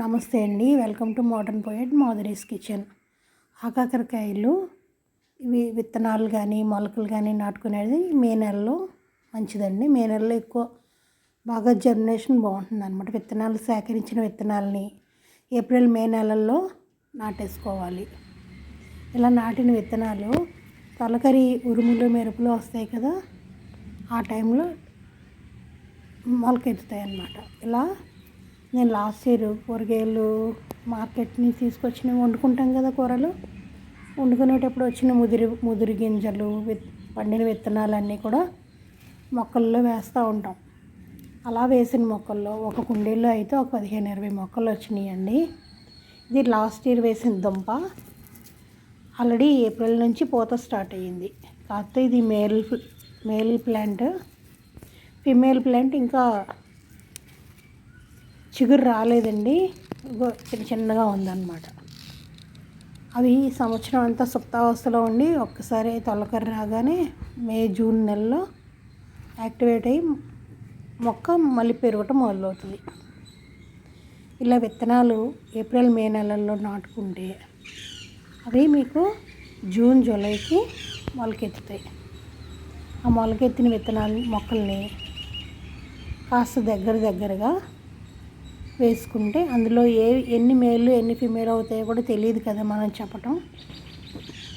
నమస్తే అండి. Welcome to modern poet Madhuri's kitchen. ఆకాకరకాయలు ఇవి విత్తనాలు కానీ మొలకలు కానీ నాటుకునేది మే నెలలో మంచిదండి. మే నెలలో ఎక్కువ బాగా జర్మినేషన్ బాగుంటుంది అనమాట విత్తనాలు సేకరించిన విత్తనాలని ఏప్రిల్ మే నెలల్లో నాటేసుకోవాలి. ఇలా నాటిన విత్తనాలు తలకరి ఉరుములు మెరుపులు వస్తాయి కదా ఆ టైంలో మొలకెత్తుతాయి అన్నమాట ఇలా నేను లాస్ట్ ఇయర్ కూరగాయలు మార్కెట్ని తీసుకొచ్చినవి వండుకుంటాం కదా కూరలు. వండుకునేటప్పుడు వచ్చిన ముదిరి ముదిరి గింజలు విత్ పండిన విత్తనాలన్నీ కూడా మొక్కల్లో వేస్తూ ఉంటాం. అలా వేసిన మొక్కల్లో ఒక కుండీలో అయితే ఒక పదిహేను ఇరవై మొక్కలు వచ్చినాయండి. ఇది లాస్ట్ ఇయర్ వేసిన దుంప. ఆల్రెడీ ఏప్రిల్ నుంచి పూత స్టార్ట్ అయ్యింది. కాకపోతే ఇది male male plant. Female plant ఇంకా చిగురు రాలేదండి. చిన్న చిన్నగా ఉందన్నమాట. అవి సంవత్సరం అంతా సుప్తావస్థలో ఉండి ఒక్కసారి తొలకరి రాగానే మే జూన్ నెలలో యాక్టివేట్ అయ్యి మొక్క మళ్ళీ పెరగటం మొదలవుతుంది. ఇలా విత్తనాలు ఏప్రిల్ మే నెలల్లో నాటుకుంటే అవి మీకు జూన్ జూలైకి మొలకెత్తుతాయి. ఆ మొలకెత్తిన విత్తనాలు మొక్కల్ని కాస్త దగ్గర దగ్గరగా వేసుకుంటే అందులో ఏ ఎన్ని మేలు ఎన్ని ఫిమేల్ అవుతాయో కూడా తెలియదు కదా మనం చెప్పటం.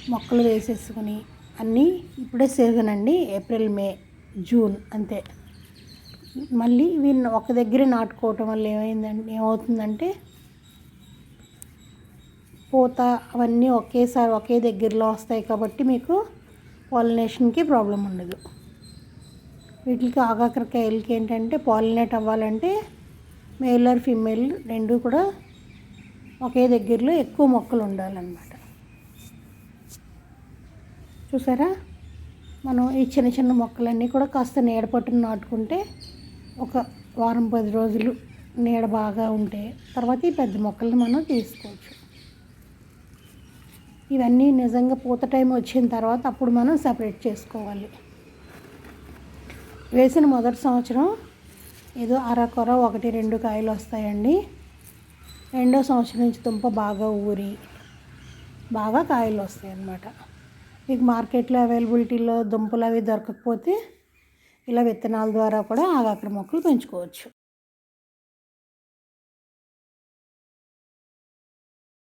మొక్కలు వేసేసుకుని అన్నీ ఇప్పుడే సీజన్ ఏప్రిల్ మే జూన్ అంతే. మళ్ళీ వీళ్ళు ఒక దగ్గరే నాటుకోవటం వల్ల ఏమైందంటే ఏమవుతుందంటే పూత అవన్నీ ఒకేసారి ఒకే దగ్గరలో వస్తాయి కాబట్టి మీకు పాలినేషన్కి ప్రాబ్లం ఉండదు. వీటికి ఆగాకరకాయలకి ఏంటంటే పాలినేట్ అవ్వాలంటే మేల్ ఆర్ ఫిమేల్ రెండు కూడా ఒకే దగ్గరలో ఎక్కువ మొక్కలు ఉండాలన్నమాట. చూసారా? మనం ఈ చిన్న చిన్న మొక్కలన్నీ కూడా కాస్త నీడ పట్టును నాటుకుంటే ఒక వారం పది రోజులు నీడ బాగా ఉంటే తర్వాత ఈ పెద్ద మొక్కలను మనం తీసుకోవచ్చు. ఇవన్నీ నిజంగా పూత టైం వచ్చిన తర్వాత అప్పుడు మనం సపరేట్ చేసుకోవాలి. వేసిన మొదటి సంవత్సరం ఏదో అరకొర ఒకటి రెండు కాయలు వస్తాయండి. రెండో సంవత్సరం నుంచి దుంప బాగా ఊరి బాగా కాయలు వస్తాయి అన్నమాట మీకు మార్కెట్లో అవైలబిలిటీలో దుంపలు అవి దొరకకపోతే ఇలా విత్తనాల ద్వారా కూడా ఆగాకర మొక్కలు పెంచుకోవచ్చు.